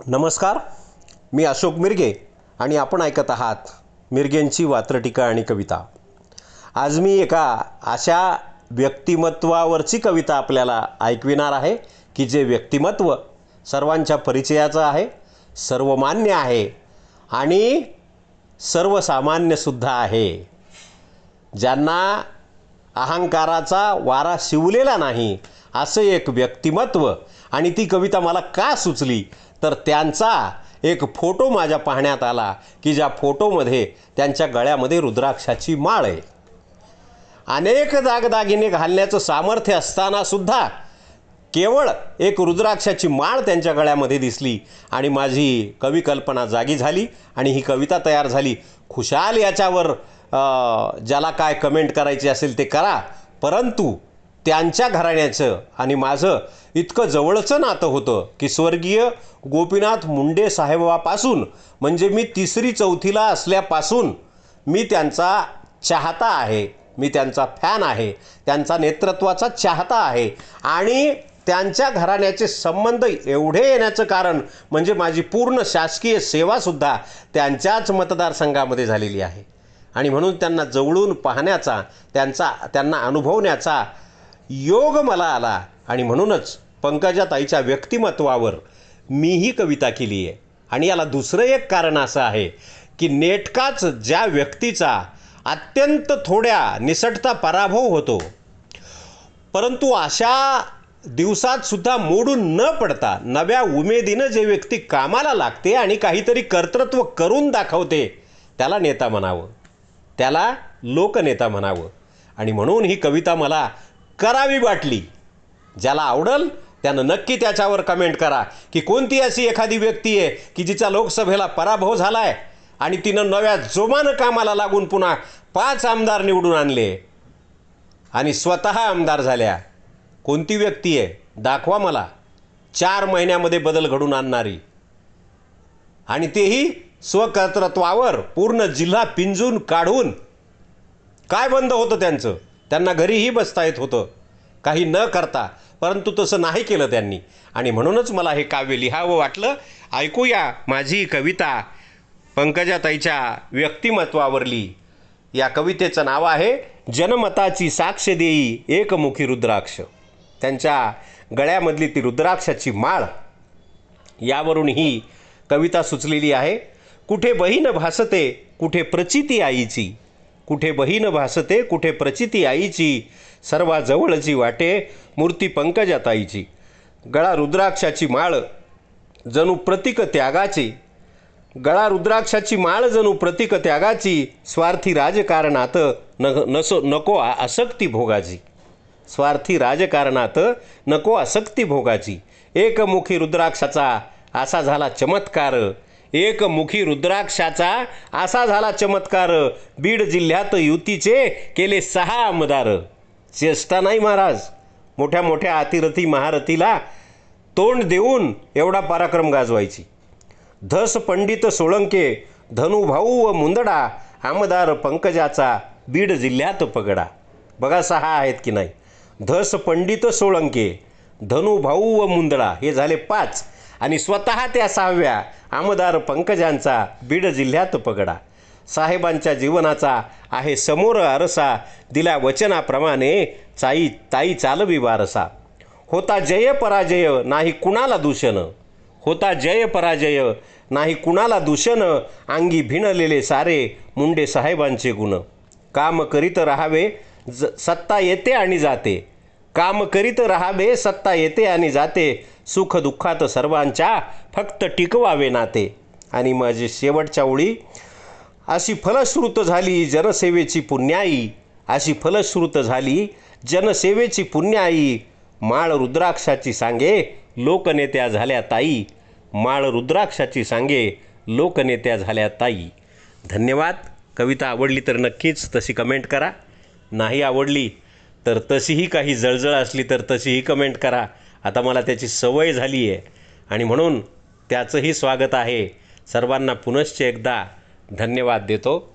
नमस्कार मी अशोक मिरगे आणि आपण ऐकत आहात मिरगेंची वात्रटिका आणि कविता. आज मी एका अशा व्यक्तिमत्वावरची कविता आपल्याला ऐकविणार आहे की जे व्यक्तिमत्व सर्वांच्या परिचयाचं आहे सर्वमान्य आहे आणि सर्वसामान्यसुद्धा आहे. ज्यांना अहंकाराचा वारा शिवलेला नाही असं एक व्यक्तिमत्व आणि ती कविता मला का सुचली तर त्यांचा एक फोटो माझ्या पाहण्यात आला की ज्या फोटोमध्ये त्यांच्या गळ्यामध्ये रुद्राक्षाची माळ आहे. अनेक दागदागिने घालण्याचं सामर्थ्य असतानासुद्धा केवळ एक रुद्राक्षाची माळ त्यांच्या गळ्यामध्ये दिसली आणि माझी कवी कल्पना जागी झाली आणि ही कविता तयार झाली. खुशाल याच्यावर ज्याला काय कमेंट करायची असेल ते करा. परंतु त्यांच्या घराण्याचं आणि माझं इतकं जवळचं नातं होतं की स्वर्गीय गोपीनाथ मुंडे साहेबापासून म्हणजे मी तिसरी चौथीला असल्यापासून मी त्यांचा चाहता आहे. मी त्यांचा फॅन आहे. त्यांचा नेतृत्वाचा चाहता आहे. आणि त्यांच्या घराण्याचे संबंध एवढे येण्याचं कारण म्हणजे माझी पूर्ण शासकीय सेवासुद्धा त्यांच्याच मतदारसंघामध्ये झालेली आहे. आणि म्हणून त्यांना जवळून पाहण्याचा त्यांचा त्यांना अनुभवण्याचा योग मला आला आणि म्हणूनच पंकजाताईच्या व्यक्तिमत्वावर मीही कविता केली आहे. आणि याला दुसरं एक कारण असं आहे की नेटकाच ज्या व्यक्तीचा अत्यंत थोड्या निसटता पराभव होतो परंतु अशा दिवसात सुद्धा मोडून न पडता नव्या उमेदीनं जे व्यक्ती कामाला लागते आणि काहीतरी कर्तृत्व करून दाखवते त्याला नेता म्हणावं. त्याला लोकनेता म्हणावं. आणि म्हणून ही कविता मला करावी वाटली. ज्याला आवडल त्यानं नक्की त्याच्यावर कमेंट करा. की कोणती अशी एखादी व्यक्ती आहे की जिचा लोकसभेला पराभव झाला आहे आणि तिनं नव्या जोमानं कामाला लागून पुन्हा पाच आमदार निवडून आणले. आणि स्वतः आमदार झाल्या. कोणती व्यक्ती आहे? दाखवा मला. चार महिन्यामध्ये बदल घडून आणणारी. आणि तेही स्वकर्तृत्वावर पूर्ण जिल्हा पिंजून काढून. काय बंद होतं त्यांचं? त्यांना घरीही बसता येत होतं. काही न करता परंतु तसं नाही केलं त्यांनी. आणि म्हणूनच मला हे काव्य लिहावं वाटलं. ऐकूया माझी कविता पंकजाताईच्या व्यक्तिमत्वावरली या कवितेचं नाव आहे जनमताची साक्ष देई एकमुखी रुद्राक्ष. त्यांच्या गळ्यामधली ती रुद्राक्षाची माळ. यावरून ही कविता सुचलेली आहे कुठे बहीण भासते कुठे प्रचिती आईची कुठे बहीण भासते कुठे प्रचिती आईची सर्वाजवळची वाटे मूर्ती पंकजाताईची गळा रुद्राक्षाची माळ जणू प्रतीक त्यागाची. गळा रुद्राक्षाची माळ जणू प्रतीक त्यागाची. स्वार्थी राजकारणात न नसो नको आसक्ती भोगाची. स्वार्थी राजकारणात नको आसक्ती भोगाची. एकमुखी रुद्राक्षाचा असा झाला चमत्कार. एकमुखी रुद्राक्षाचा असा झाला चमत्कार. बीड जिल्ह्यात युतीचे केले सहा आमदार. चेष्टा नाही महाराज. मोठ्या मोठ्या अतिरथी महारथीला तोंड देऊन एवढा पराक्रम गाजवायची. धस पंडित सोळंके धनुभाऊ व मुंदडा आमदार पंकजाचा बीड जिल्ह्यात पगडा. बघा सहा आहेत की नाही. धस पंडित सोळंके धनुभाऊ व मुंदडा हे झाले पाच. आणि स्वतः त्या सहाव्या आमदार पंकजांचा बीड जिल्ह्यात पगडा. साहेबांच्या जीवनाचा आहे समोर आरसा दिल्या वचनाप्रमाणे चाई ताई चालवी वारसा. होता जय पराजय नाही कुणाला दूषण. होता जय पराजय नाही कुणाला दूषण. अंगी भिणलेले सारे मुंडे साहेबांचे गुण. काम करीत राहावे ज सत्ता येते आणि जाते. काम करीत राहावे सत्ता येते आणि जाते. सुख दुःखात सर्वांच्या फक्त टिकवावे नाते. आणि माझी शेवटच्या ओळी अशी फलश्रुत झाली जनसेवेची पुण्याई. अशी फलश्रुत झाली जनसेवेची पुण्याई. माळ रुद्राक्षाची सांगे लोकनेत्या झाल्या ताई. माळ रुद्राक्षाची सांगे लोकनेत्या झाल्या ताई. धन्यवाद. कविता आवडली तर नक्कीच तशी कमेंट करा. नाही आवडली तर तशीही काही जळजळ असली तर तशीही कमेंट करा. आता मला त्याची सवय झाली आहे आणि म्हणून त्याचंही स्वागत आहे. सर्वांना पुनश्च एकदा धन्यवाद देतो.